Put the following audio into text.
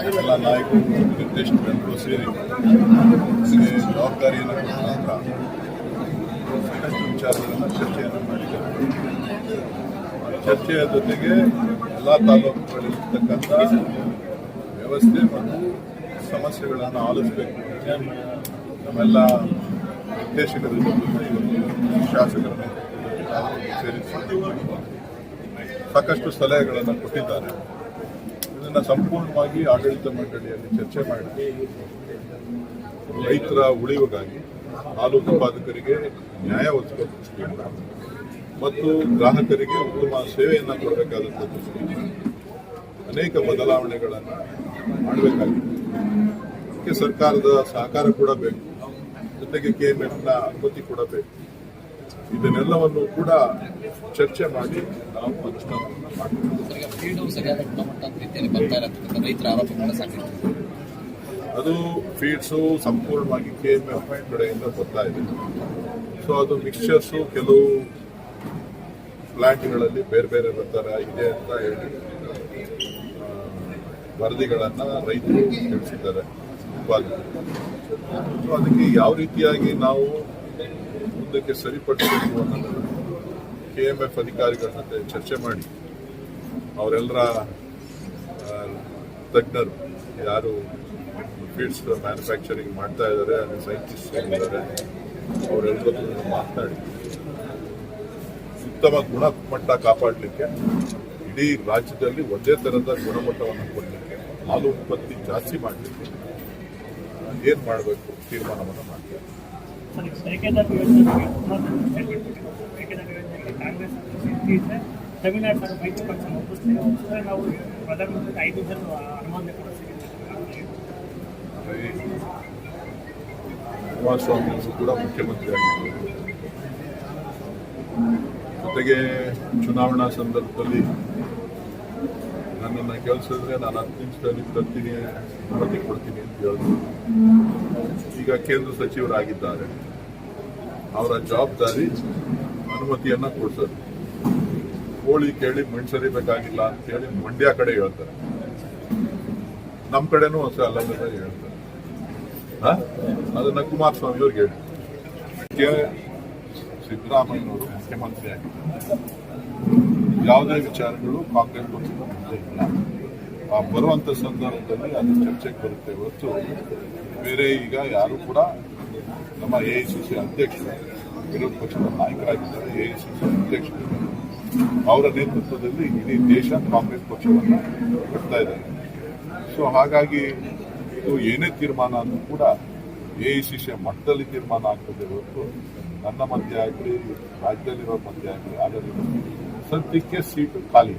ಎಲ್ಲ ನಾಯಕರು ನಿರ್ದೇಶಕರೆಲ್ಲರೂ ಸೇರಿ ಜವಾಬ್ದಾರಿಯನ್ನು ನಂತರ ಸಾಕಷ್ಟು ವಿಚಾರಗಳನ್ನು ಚರ್ಚೆಯನ್ನು ಮಾಡಿದ್ದಾರೆ. ಚರ್ಚೆಯ ಜೊತೆಗೆ ಎಲ್ಲ ತಾಲೂಕುಗಳಲ್ಲಿರ್ತಕ್ಕಂಥ ವ್ಯವಸ್ಥೆ ಮತ್ತು ಸಮಸ್ಯೆಗಳನ್ನು ಆಲಿಸಬೇಕು ನಮ್ಮೆಲ್ಲ ನಿರ್ದೇಶಕರ ಜೊತೆ ಶಾಸಕರನ್ನು ಸೇರಿಸಿ ಸಾಕಷ್ಟು ಸಲಹೆಗಳನ್ನು ಕೊಟ್ಟಿದ್ದಾರೆ. ಇದನ್ನು ಸಂಪೂರ್ಣವಾಗಿ ಆಡಳಿತ ಮಂಡಳಿಯಲ್ಲಿ ಚರ್ಚೆ ಮಾಡಿ ರೈತರ ಉಳಿವಿಗಾಗಿ ಹಾಲು ಉತ್ಪಾದಕರಿಗೆ ನ್ಯಾಯ ಒದಗಿಸುವ ಮತ್ತು ಗ್ರಾಹಕರಿಗೆ ಉತ್ತಮ ಸೇವೆಯನ್ನು ಕೊಡಬೇಕಾದಂಥ ದೃಷ್ಟಿಯಿಂದ ಅನೇಕ ಬದಲಾವಣೆಗಳನ್ನು ಮಾಡಬೇಕಾಗಿದೆ. ಸರ್ಕಾರದ ಸಹಕಾರ ಕೂಡ ಬೇಕು. ಜೊತೆಗೆ ಕೆ ಎಂ ಎಫ್ನ ಅನುಮತಿ ಕೂಡ ಬೇಕು. ಇದನ್ನೆಲ್ಲವನ್ನು ಕೂಡ ಚರ್ಚೆ ಮಾಡಿ ನಾವು ಅನುಷ್ಠಾನವನ್ನು ಮಾಡಬೇಕು. ಫೀಲ್ಡು ಸರಿಯಾದ ಗುಣಮಟ್ಟ ರೀತಿಯಲ್ಲಿ ಬರ್ತಾ ಇರತಕ್ಕಂಥ ರೈತರ ಆರೋಪಗಳು ಸಾಕಿತ್ತು ಅದು ಫೀಡ್ಸು ಸಂಪೂರ್ಣವಾಗಿ ಕೆ ಎಂ ಎಫ್ ಕಡೆಯಿಂದ ಬರ್ತಾ ಇದೆ. ಸೊ ಅದು ಮಿಕ್ಸ್ಚರ್ಸು ಕೆಲವು ಪ್ಲಾಂಟ್ಗಳಲ್ಲಿ ಬೇರೆ ಬೇರೆ ಥರ ಇದೆ ಅಂತ ಹೇಳಿ ವರದಿಗಳನ್ನು ರೈತರು ತಿಳಿಸಿದ್ದಾರೆ. ಸೊ ಅದಕ್ಕೆ ಯಾವ ರೀತಿಯಾಗಿ ನಾವು ಮುಂದಕ್ಕೆ ಸರಿಪಡಿಸಬೇಕು ಅನ್ನೋದನ್ನು ಕೆ ಎಂ ಎಫ್ ಅಧಿಕಾರಿಗಳ ಜೊತೆ ಚರ್ಚೆ ಮಾಡಿ. ಅವರೆಲ್ಲರ ತಜ್ಞರು, ಯಾರು ಫೀಡ್ಸ್ ಮ್ಯಾನುಫ್ಯಾಕ್ಚರಿಂಗ್ ಮಾಡ್ತಾ ಇದ್ದಾರೆ ಅಲ್ಲಿ ಸೈಂಟಿಸ್ಟ್ ಇದ್ದಾರೆ ಅವರೆಲ್ಲರೂ ಮಾತನಾಡಿ. ಉತ್ತಮ ಗುಣಮಟ್ಟ ಕಾಪಾಡಲಿಕ್ಕೆ, ಇಡೀ ರಾಜ್ಯದಲ್ಲಿ ಒಂದೇ ಥರದ ಗುಣಮಟ್ಟವನ್ನು ಕೊಡಲಿಕ್ಕೆ, ಹಾಲು ಉತ್ಪತ್ತಿ ಜಾಸ್ತಿ ಮಾಡಲಿಕ್ಕೆ ಏನು ಮಾಡಬೇಕು ತೀರ್ಮಾನವನ್ನು ಮಾಡ್ತಾರೆ. ಕಾಂಗ್ರೆಸ್ ತಮಿಳುನಾಡು ಸರ್ ಮೈತ್ರಿ ಪಕ್ಷ ಒಪ್ಪಿಸಿದ್ರೆ ನಾವು ಪ್ರಧಾನಮಂತ್ರಿ ಐದು ಜನ ಅನುಮೋದನೆ ಕುಮಾರಸ್ವಾಮಿ ಕೂಡ ಮುಖ್ಯಮಂತ್ರಿ ಆಗಿದ್ದರು. ಜೊತೆಗೆ ಚುನಾವಣಾ ಸಂದರ್ಭದಲ್ಲಿ ನನ್ನನ್ನು ಕೆಲಸದ್ರೆ ನಾನು ಹತ್ತು ನಿಮಿಷದಲ್ಲಿ ತರ್ತೀನಿ, ಅನುಮತಿ ಕೊಡ್ತೀನಿ ಅಂತ ಹೇಳಿದ್ರು ಈಗ ಕೇಂದ್ರ ಸಚಿವರಾಗಿದ್ದಾರೆ. ಅವರ ಜವಾಬ್ದಾರಿ ಅನುಮತಿಯನ್ನ ಕೊಡ್ಸೋದು. ಕೋಳಿ ಕೇಳಿ ಮಣ್ಸರಿಬೇಕಾಗಿಲ್ಲ ಅಂತ ಹೇಳಿ ಮಂಡ್ಯ ಕಡೆ ಹೇಳ್ತಾರೆ. ನಮ್ಮ ಕಡೆನೂ ಹೊಸ ಅಲ್ಲದ ಹೇಳ್ತಾರೆ? ಅದನ್ನ ಕುಮಾರಸ್ವಾಮಿ ಅವ್ರಿಗೆ ಹೇಳಿ. ಸಿದ್ದರಾಮಯ್ಯನವರು ಮುಖ್ಯಮಂತ್ರಿ ಆಗಿದ್ದಾರೆ. ಯಾವುದೇ ವಿಚಾರಗಳು ಕಾಂಗ್ರೆಸ್ ಪಕ್ಷದ ಮುಂದೆ ಇಲ್ಲ. ಆ ಬರುವಂತ ಸಂದರ್ಭದಲ್ಲಿ ಅದು ಚರ್ಚೆಗೆ ಬರುತ್ತೆ ಹೊರತು ಬೇರೆ ಈಗ ಯಾರು ಕೂಡ ನಮ್ಮ ಎ ಅಧ್ಯಕ್ಷರು, ವಿರೋಧ ಪಕ್ಷದ ನಾಯಕರಾಗಿದ್ದಾರೆ. ಎ ಐ ಅಧ್ಯಕ್ಷರು. ಅವರ ನೇತೃತ್ವದಲ್ಲಿ ಇಡೀ ದೇಶ ಕಾಂಗ್ರೆಸ್ ಪಕ್ಷವನ್ನು ಕಟ್ತಾ ಇದ್ದಾರೆ ಸೊ ಹಾಗಾಗಿ ಇದು ಏನೇ ತೀರ್ಮಾನ ಅಂದ್ರೂ ಕೂಡ ಎ ಐ ಸಿ ಸಿ ಮಟ್ಟದಲ್ಲಿ ತೀರ್ಮಾನ ಆಗ್ತದೆ ಹೊರತು ನನ್ನ ಮಧ್ಯೆ ಆಗಲಿ ರಾಜ್ಯದಲ್ಲಿರೋ ಮಧ್ಯೆ ಆಗಲಿ ಆಗಲಿ ಸದ್ಯಕ್ಕೆ ಸೀಟು ಖಾಲಿ